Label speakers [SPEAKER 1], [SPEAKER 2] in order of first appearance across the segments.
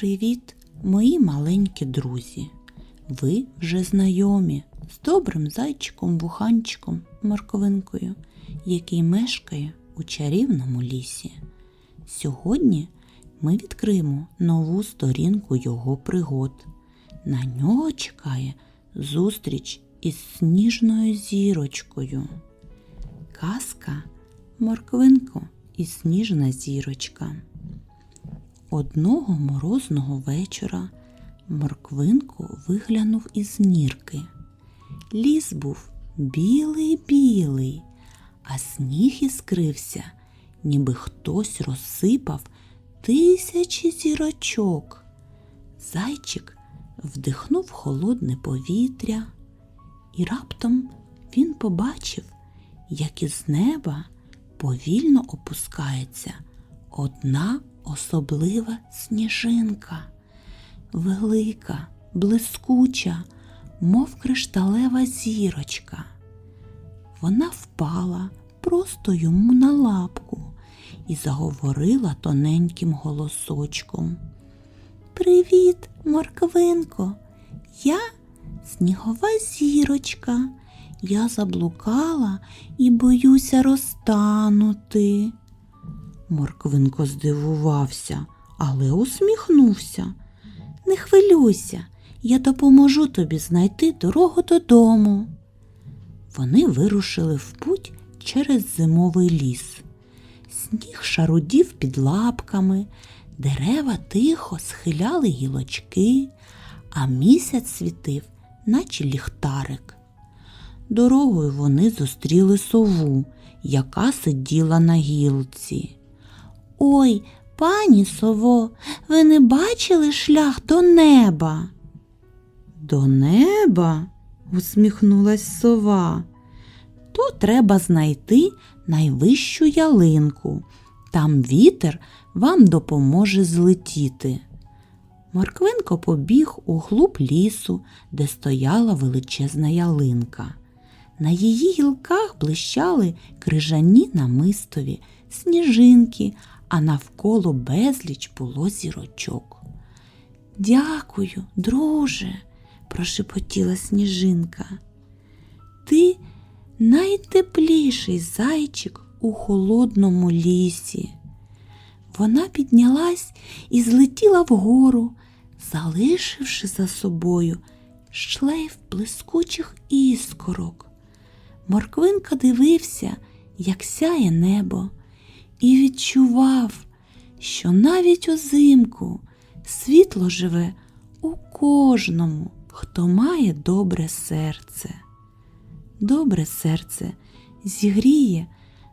[SPEAKER 1] Привіт, мої маленькі друзі! Ви вже знайомі з добрим зайчиком-вуханчиком Морковинкою, який мешкає у чарівному лісі. Сьогодні ми відкриємо нову сторінку його пригод. На нього чекає зустріч із сніжною зірочкою. Казка Морквинко і сніжна зірочка. Одного морозного вечора Морквинко виглянув із нірки. Ліс був білий-білий, а сніг іскрився, ніби хтось розсипав тисячі зірочок. Зайчик вдихнув холодне повітря, і раптом він побачив, як із неба повільно опускається одна особлива сніжинка, велика, блискуча, мов кришталева зірочка. Вона впала просто йому на лапку і заговорила тоненьким голосочком. Привіт, морквинко, я снігова зірочка. Я заблукала і боюся розтанути. Морквинко здивувався, але усміхнувся. Не хвилюйся, я допоможу тобі знайти дорогу додому. Вони вирушили в путь через зимовий ліс. Сніг шарудів під лапками, дерева тихо схиляли гілочки, а місяць світив, наче ліхтарик. Дорогою вони зустріли сову, яка сиділа на гілці. Ой, пані сово, ви не бачили шлях до неба? До неба? усміхнулась сова. То треба знайти найвищу ялинку. Там вітер вам допоможе злетіти. Морквинко побіг у глуб лісу, де стояла величезна ялинка. На її гілках блищали крижані намистові, сніжинки, а навколо безліч було зірочок. Дякую, друже, прошепотіла сніжинка. Ти найтепліший зайчик у холодному лісі. Вона піднялась і злетіла вгору, залишивши за собою шлейф блискучих іскорок. Морквинка дивився, як сяє небо, і відчував, що навіть узимку світло живе у кожному, хто має добре серце. Добре серце зігріє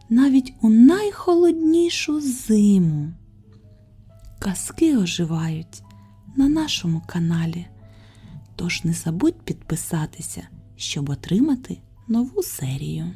[SPEAKER 1] навіть у найхолоднішу зиму. Казки оживають на нашому каналі. Тож не забудь підписатися, щоб отримати нову серію.